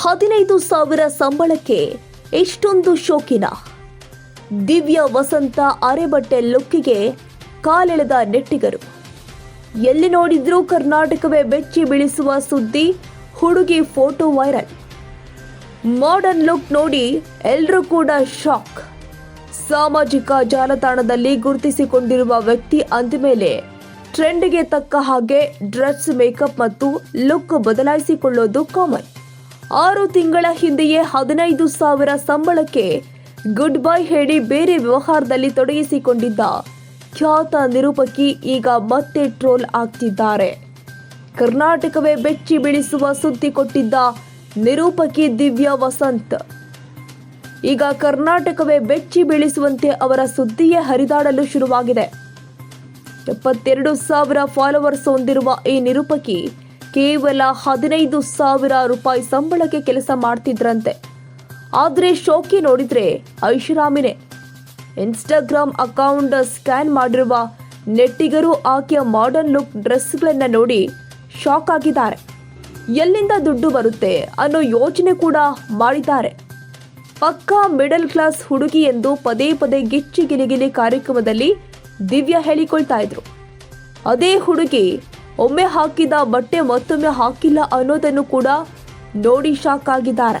ಹದಿನೈದು ಸಾವಿರ ಸಂಬಳಕ್ಕೆ ಇಷ್ಟೊಂದು ಶೋಕಿನ. ದಿವ್ಯ ವಸಂತ ಅರೆಬಟ್ಟೆ ಲುಕ್ಕಿಗೆ ಕಾಲೆಳೆದ ನೆಟ್ಟಿಗರು. ಎಲ್ಲಿ ನೋಡಿದ್ರೂ ಕರ್ನಾಟಕವೇ ಬೆಚ್ಚಿ ಬೀಳಿಸುವ ಸುದ್ದಿ, ಹುಡುಗಿ ಫೋಟೋ ವೈರಲ್. ಮಾಡರ್ನ್ ಲುಕ್ ನೋಡಿ ಎಲ್ಲರೂ ಕೂಡ ಶಾಕ್. ಸಾಮಾಜಿಕ ಜಾಲತಾಣದಲ್ಲಿ ಗುರುತಿಸಿಕೊಂಡಿರುವ ವ್ಯಕ್ತಿ ಅಂದಮೇಲೆ ಟ್ರೆಂಡ್ಗೆ ತಕ್ಕ ಹಾಗೆ ಡ್ರೆಸ್, ಮೇಕಪ್ ಮತ್ತು ಲುಕ್ ಬದಲಾಯಿಸಿಕೊಳ್ಳೋದು ಕಾಮನ್. ಆರು ತಿಂಗಳ ಹಿಂದೆಯೇ ಹದಿನೈದು ಸಾವಿರ ಸಂಬಳಕ್ಕೆ ಗುಡ್ ಬೈ ಹೇಳಿ ಬೇರೆ ವ್ಯವಹಾರದಲ್ಲಿ ತೊಡಗಿಸಿಕೊಂಡಿದ್ದ ಖ್ಯಾತ ನಿರೂಪಕಿ ಈಗ ಮತ್ತೆ ಟ್ರೋಲ್ ಆಗ್ತಿದ್ದಾರೆ. ಕರ್ನಾಟಕವೇ ಬೆಚ್ಚಿ ಬೀಳಿಸುವ ಸುದ್ದಿ ಕೊಟ್ಟಿದ್ದ ನಿರೂಪಕಿ ದಿವ್ಯಾ ವಸಂತ್. ಈಗ ಕರ್ನಾಟಕವೇ ಬೆಚ್ಚಿ ಬೀಳಿಸುವಂತೆ ಅವರ ಸುದ್ದಿಯೇ ಹರಿದಾಡಲು ಶುರುವಾಗಿದೆ. ಎಪ್ಪತ್ತೆರಡು ಸಾವಿರ ಫಾಲೋವರ್ಸ್ ಹೊಂದಿರುವ ಈ ನಿರೂಪಕಿ ಕೇವಲ ಹದಿನೈದು ಸಾವಿರ ರೂಪಾಯಿ ಸಂಬಳಕ್ಕೆ ಕೆಲಸ ಮಾಡ್ತಿದ್ರಂತೆ. ಆದರೆ ಶೋಕಿ ನೋಡಿದ್ರೆ ಐಷಾರಾಮಿನೇ. ಇನ್ಸ್ಟಾಗ್ರಾಮ್ ಅಕೌಂಟ್ ಸ್ಕ್ಯಾನ್ ಮಾಡಿರುವ ನೆಟ್ಟಿಗರು ಆಕೆಯ ಮಾಡರ್ನ್ ಲುಕ್ ಡ್ರೆಸ್ಗಳನ್ನು ನೋಡಿ ಶಾಕ್ ಆಗಿದ್ದಾರೆ. ಎಲ್ಲಿಂದ ದುಡ್ಡು ಬರುತ್ತೆ ಅನ್ನೋ ಯೋಚನೆ ಕೂಡ ಮಾಡಿದ್ದಾರೆ. ಪಕ್ಕಾ ಮಿಡಲ್ ಕ್ಲಾಸ್ ಹುಡುಗಿ ಎಂದು ಪದೇ ಪದೇ ಗಿಚ್ಚಿ ಗಿಲಿಗಿಲಿ ಕಾರ್ಯಕ್ರಮದಲ್ಲಿ ದಿವ್ಯಾ ಹೇಳಿಕೊಳ್ತಾ ಇದ್ರು. ಅದೇ ಹುಡುಗಿ ಒಮ್ಮೆ ಹಾಕಿದ ಬಟ್ಟೆ ಮತ್ತೊಮ್ಮೆ ಹಾಕಿಲ್ಲ ಅನ್ನೋದನ್ನು ಕೂಡ ನೋಡಿ ಶಾಕ್ ಆಗಿದ್ದಾರೆ.